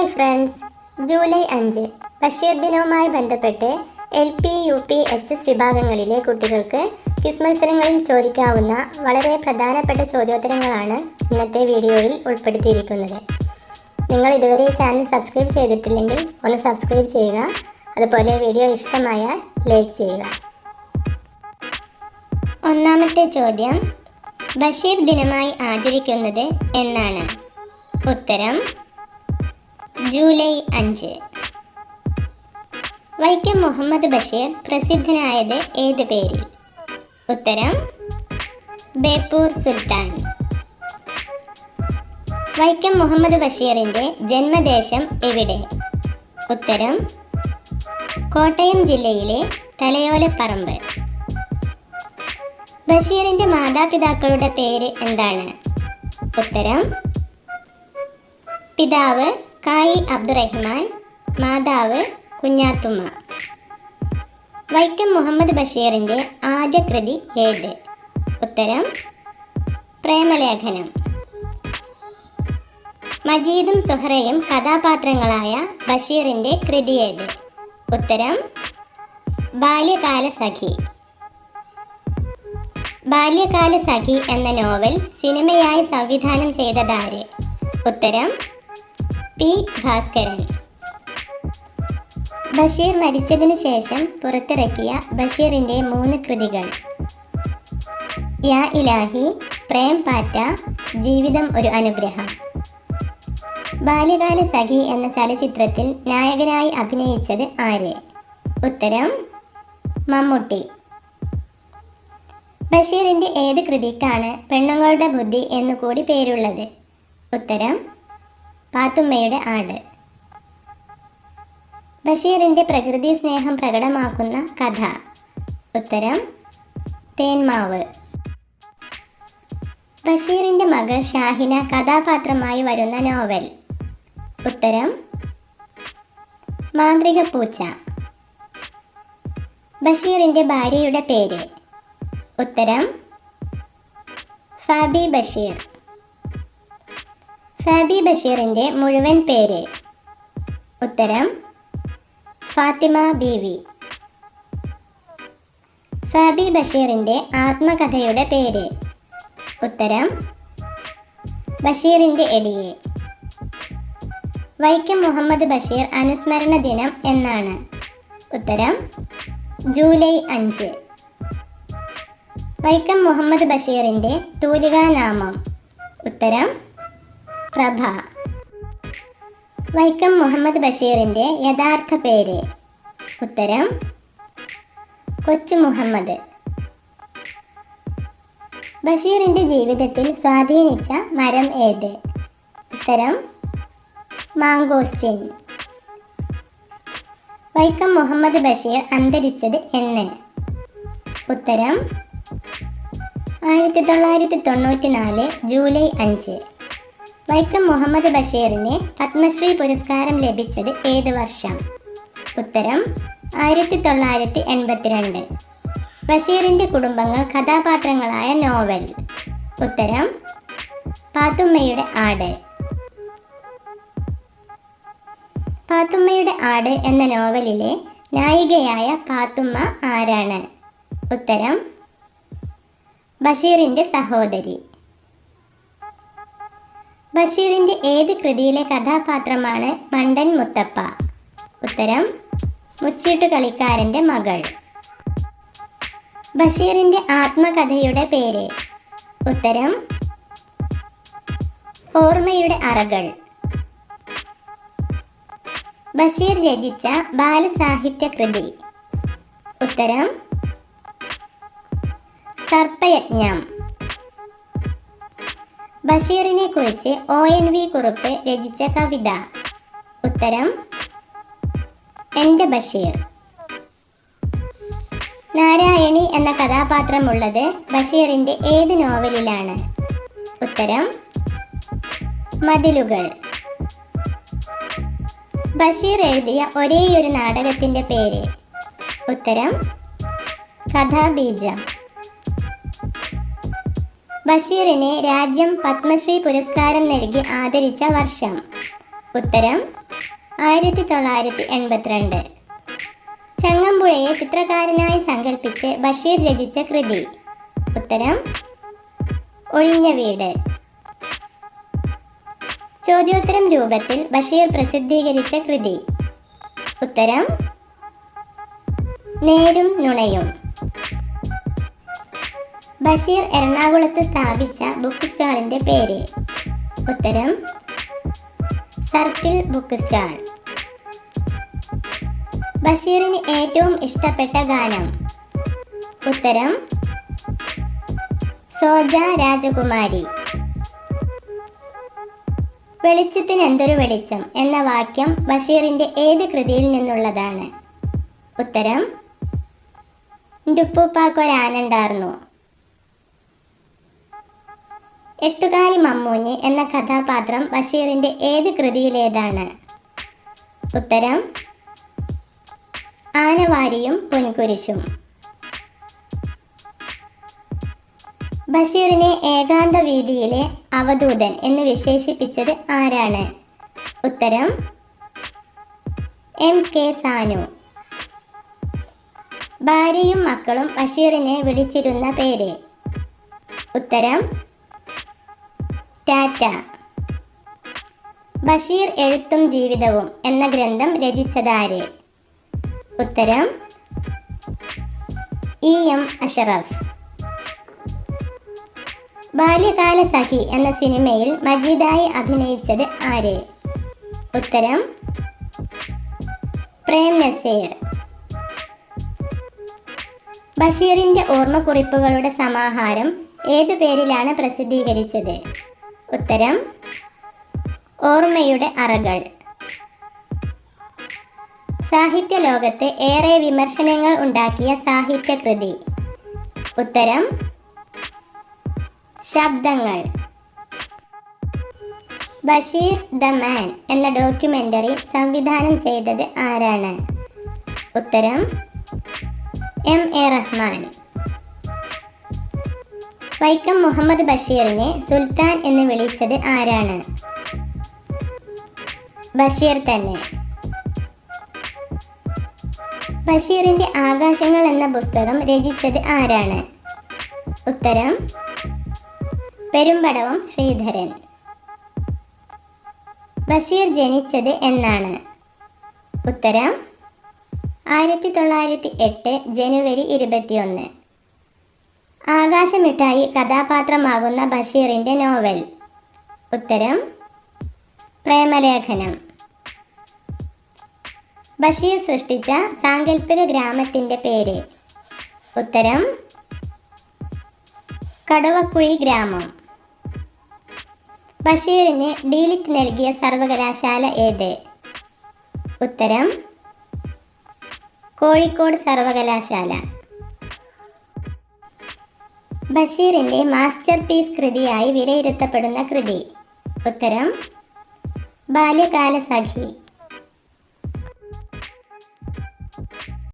Hi friends. July അഞ്ച്. ബഷീർ ദിനവുമായി ബന്ധപ്പെട്ട് L P U P H S വിഭാഗങ്ങളിലെ കുട്ടികൾക്ക് ക്വിസ് മത്സരങ്ങളിൽ ചോദിക്കാവുന്ന വളരെ പ്രധാനപ്പെട്ട ചോദ്യോത്തരങ്ങളാണ് ഇന്നത്തെ വീഡിയോയിൽ ഉൾപ്പെടുത്തിയിരിക്കുന്നത്. നിങ്ങൾ ഇതുവരെ ചാനൽ സബ്സ്ക്രൈബ് ചെയ്തിട്ടില്ലെങ്കിൽ ഒന്ന് സബ്സ്ക്രൈബ് ചെയ്യുക. അതുപോലെ വീഡിയോ ഇഷ്ടമായാൽ ലൈക്ക് ചെയ്യുക. ഒന്നാമത്തെ ചോദ്യം. ബഷീർ ദിനമായി ആചരിക്കുന്നത് എന്നാണ്. ഉത്തരം. ജൂലൈ അഞ്ച്. വൈക്കം മുഹമ്മദ് ബഷീർ പ്രസിദ്ധനായത് ഏത് പേരിൽ? ഉത്തരം ബേപ്പൂർ സുൽത്താൻ. വൈക്കം മുഹമ്മദ് ബഷീറിന്റെ ജന്മദേശം എവിടെ? ഉത്തരം കോട്ടയം ജില്ലയിലെ തലയോലപ്പറമ്പ്. ബഷീറിന്റെ മാതാപിതാക്കളുടെ പേര് എന്താണ്? ഉത്തരം പിതാവ് കായി അബ്ദുറഹ്മാൻ മാതാവ് കുഞ്ഞാത്തുമ്മ. വൈക്കം മുഹമ്മദ് ബഷീറിന്റെ ആദ്യ കൃതി ഏത്? ഉത്തരം പ്രേമലേഖനം. മജീദും സുഹറയും കഥാപാത്രങ്ങളായ ബഷീറിന്റെ കൃതി ഏത്? ഉത്തരം ബാല്യകാല സഖി. ബാല്യകാല സഖി എന്ന നോവൽ സിനിമയായി സംവിധാനം ചെയ്തതാര് ഉത്തരം പി ഭാസ്കരൻ. ബഷീർ മരിച്ചതിനു ശേഷം പുറത്തിറക്കിയ ബഷീറിന്റെ മൂന്ന് കൃതികൾ. യാ ഇലാഹി പ്രേം പാറ്റ ജീവിതം ഒരു അനുഗ്രഹം. ബാല്യകാല സഖി എന്ന ചലച്ചിത്രത്തിൽ നായകനായി അഭിനയിച്ചത് ആര്? ഉത്തരം മമ്മൂട്ടി. ബഷീറിന്റെ ഏത് കൃതിക്കാണ് പെണ്ണുങ്ങളുടെ ബുദ്ധി എന്നുകൂടി പേരുള്ളത്? ഉത്തരം പാത്തുമ്മയുടെ ആട്. ബഷീറിന്റെ പ്രകൃതി സ്നേഹം പ്രകടമാക്കുന്ന കഥ. ഉത്തരം തേന്മാവ് ബഷീറിന്റെ മകൾ ഷാഹിന കഥാപാത്രമായി വരുന്ന നോവൽ. ഉത്തരം മാന്ത്രിക പൂച്ച ബഷീറിന്റെ ഭാര്യയുടെ പേര്. ഉത്തരം ഫാബി ബഷീർ. ഫാബി ബഷീറിന്റെ മുഴുവൻ പേര്. ഉത്തരം ഫാത്തിമ ബീവി. ഫാബി ബഷീറിന്റെ ആത്മകഥയുടെ പേര്. ഉത്തരം ബഷീറിന്റെ എടിയെ. വൈക്കം മുഹമ്മദ് ബഷീർ അനുസ്മരണ ദിനം എന്നാണ്. ഉത്തരം ജൂലൈ അഞ്ച്. വൈക്കം മുഹമ്മദ് ബഷീറിന്റെ തൂലികാനാമം. ഉത്തരം പ്രഭ. വൈക്കം മുഹമ്മദ് ബഷീറിന്റെ യഥാർത്ഥ പേര്. ഉത്തരം കൊച്ചു മുഹമ്മദ്. ബഷീറിന്റെ ജീവിതത്തിൽ സ്വാധീനിച്ച മരം ഏത്? ഉത്തരം മാങ്കോസ്റ്റിൻ. വൈക്കം മുഹമ്മദ് ബഷീർ അന്തരിച്ചത് എന്ന്. ഉത്തരം ആയിരത്തി തൊള്ളായിരത്തി തൊണ്ണൂറ്റി നാല് ജൂലൈ അഞ്ച്. വൈക്കം മുഹമ്മദ് ബഷീറിന് പത്മശ്രീ പുരസ്കാരം ലഭിച്ചത് ഏത് വർഷം? ഉത്തരം ആയിരത്തി തൊള്ളായിരത്തി എൺപത്തിരണ്ട് ബഷീറിന്റെ കുടുംബങ്ങൾ കഥാപാത്രങ്ങളായ നോവൽ. ഉത്തരം പാത്തുമ്മയുടെ ആട്. പാത്തുമ്മയുടെ ആട് എന്ന നോവലിലെ നായികയായ പാത്തുമ്മ ആരാണ്? ഉത്തരം ബഷീറിന്റെ സഹോദരി. ബഷീറിന്റെ ഏത് കൃതിയിലെ കഥാപാത്രമാണ് മണ്ടൻ മുത്തപ്പ? ഉത്തരം മുച്ചീട്ടു കളിക്കാരന്റെ മകൾ. ബഷീറിന്റെ ആത്മകഥയുടെ പേര്. ഉത്തരം ഓർമ്മയുടെ അറകൾ. ബഷീർ രചിച്ച ബാലസാഹിത്യ കൃതി. ഉത്തരം സർപ്പയജ്ഞം. ബഷീറിനെ കുറിച്ച് ഒ എൻ വി കുറുപ്പ് രചിച്ച കവിത. ഉത്തരം എന്റെ ബഷീർ. നാരായണി എന്ന കഥാപാത്രമുള്ളത് ബഷീറിന്റെ ഏത് നോവലിലാണ്? ഉത്തരം മതിലുകൾ. ബഷീർ എഴുതിയ ഒരേയൊരു നാടകത്തിന്റെ പേര്. ഉത്തരം കഥാബീജം. ബഷീറിനെ രാജ്യം പത്മശ്രീ പുരസ്കാരം നൽകി ആദരിച്ച വർഷം. ഉത്തരം ആയിരത്തി തൊള്ളായിരത്തി എൺപത്തിരണ്ട് ചങ്ങമ്പുഴയെ ചിത്രകാരനായി സങ്കല്പിച്ച് ബഷീർ രചിച്ച കൃതി. ഉത്തരം ഒഴിഞ്ഞ വീട്. ചോദ്യോത്തരം രൂപത്തിൽ ബഷീർ പ്രസിദ്ധീകരിച്ച കൃതി. ഉത്തരം നേരും നുണയും. ബഷീർ എറണാകുളത്ത് സ്ഥാപിച്ച ബുക്ക് സ്റ്റാളിന്റെ പേര്. ഉത്തരം സർക്കിൾ ബുക്ക് സ്റ്റാൾ. ബഷീറിന് ഏറ്റവും ഇഷ്ടപ്പെട്ട ഗാനം. ഉത്തരം സോജ രാജകുമാരി. വെളിച്ചത്തിന് എന്തൊരു വെളിച്ചം എന്ന വാക്യം ബഷീറിന്റെ ഏത് കൃതിയിൽ നിന്നുള്ളതാണ്? ഉത്തരം ഡുപ്പൂപ്പാക്കൊരാനുണ്ടാർന്നു എട്ടുകാലി മമ്മൂഞ്ഞ് എന്ന കഥാപാത്രം ബഷീറിന്റെ ഏത് കൃതിയിലേതാണ്? ഉത്തരം ആനവാരിയും പൊൻകുരിശും. ബഷീറിനെ ഏകാന്ത വീതിയിലെ അവധൂതൻ എന്ന് വിശേഷിപ്പിച്ചത് ആരാണ്? ഉത്തരം എം കെ സാനു. ഭാര്യയും മക്കളും ബഷീറിനെ വിളിച്ചിരുന്ന പേര്. ഉത്തരം ടാറ്റ. ബഷീർ എഴുത്തും ജീവിതവും എന്ന ഗ്രന്ഥം രചിച്ചതാര്? ഉത്തരം ഇ എം അഷറഫ്. ബാല്യകാല സഖി എന്ന സിനിമയിൽ മജീദായി അഭിനയിച്ചത് ആര്? ഉത്തരം പ്രേം നസീർ. ബഷീറിന്റെ ഓർമ്മക്കുറിപ്പുകളുടെ സമാഹാരം ഏതു പേരിലാണ് പ്രസിദ്ധീകരിച്ചത്? ഉത്തരം ഓർമ്മയുടെ അറകൾ. സാഹിത്യ ലോകത്ത് ഏറെ വിമർശനങ്ങൾ ഉണ്ടാക്കിയ സാഹിത്യകൃതി. ഉത്തരം ശബ്ദങ്ങൾ. ബഷീർ ദ മാൻ എന്ന ഡോക്യുമെന്ററി സംവിധാനം ചെയ്തത് ആരാണ്? ഉത്തരം എം എ റഹ്മാൻ. വൈക്കം മുഹമ്മദ് ബഷീറിനെ സുൽത്താൻ എന്ന് വിളിച്ചത് ആരാണ്? ബഷീർ തന്നെ. ബഷീറിന്റെ ആകാശങ്ങൾ എന്ന പുസ്തകം രചിച്ചത് ആരാണ്? ഉത്തരം പെരുമ്പടവം ശ്രീധരൻ. ബഷീർ ജനിച്ചത് എന്നാണ്. ഉത്തരം ആയിരത്തി തൊള്ളായിരത്തി എട്ട് ജനുവരി ഇരുപത്തിയൊന്ന്. ആകാശമിട്ടായി കഥാപാത്രമാകുന്ന ബഷീറിന്റെ നോവൽ. ഉത്തരം പ്രേമലേഖനം. ബഷീർ സൃഷ്ടിച്ച സാങ്കല്പിക ഗ്രാമത്തിന്റെ പേര്. ഉത്തരം കടുവക്കുഴി ഗ്രാമം. ബഷീറിന് ഡീലിറ്റ് നൽകിയ സർവകലാശാല ഏത്? ഉത്തരം കോഴിക്കോട് സർവകലാശാല. ബഷീറിന്റെ മാസ്റ്റർ പീസ് കൃതിയായി വിലയിരുത്തപ്പെടുന്ന കൃതി. ഉത്തരം ബാല്യകാല സഖി